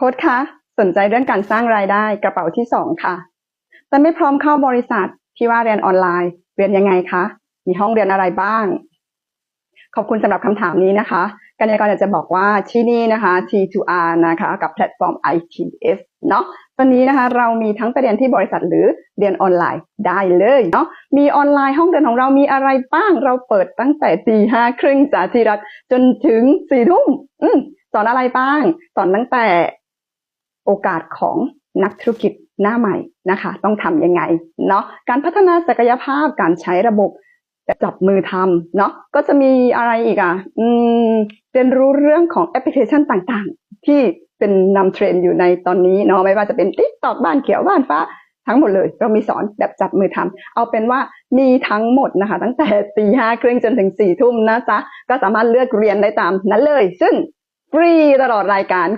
ค้ดคะสนใจเรื่องการสร้างรายได้กระเป๋าที่สองค่ะ แต่ไม่พร้อมเข้าบริษัทที่ว่าเรียนออนไลน์ เรียนยังไงคะ มีห้องเรียนอะไรบ้าง ขอบคุณสำหรับคำถามนี้นะคะกันยากรอยากจะบอกว่าที่นี่นะคะ T2R นะคะ กับแพลตฟอร์ม ITS เนาะตอนนี้นะคะเรามีทั้งไปเรียนที่บริษัทหรือเรียนออนไลน์ได้เลยเนาะมีออนไลน์ห้องเรียนของเรามีอะไรบ้าง เราเปิดตั้งแต่ตีห้าครึ่งจากที่รักจนถึงสี่ทุ่มอืมสอนอะไรบ้าง สอนตั้งแต่ โอกาสของนักธุรกิจหน้าใหม่นะคะ ต้องทำยังไงเนาะการพัฒนาศักยภาพการใช้ระบบจับมือทำเนาะก็จะมีอะไรอีกอะอืมเรียนรู้เรื่องของแอปพลิเคชันต่างๆ ที่เป็นนำเทรนด์อยู่ในตอนนี้เนาะไม่ว่าจะเป็น t ิ k t o k บ้านเขียวบ้านฟ้าทั้งหมดเลย เรามีสอนแบบจับมือทำเอาเป็นว่ามีทั้งหมดนะคะ ตั้งแต่ตีห้าครึ่งจนถึงสี่ทุ่มนะจ๊ะ ก็สามารถเลือกเรียนได้ตามนั้นเลย ซึ่งฟรีตลอดรายการ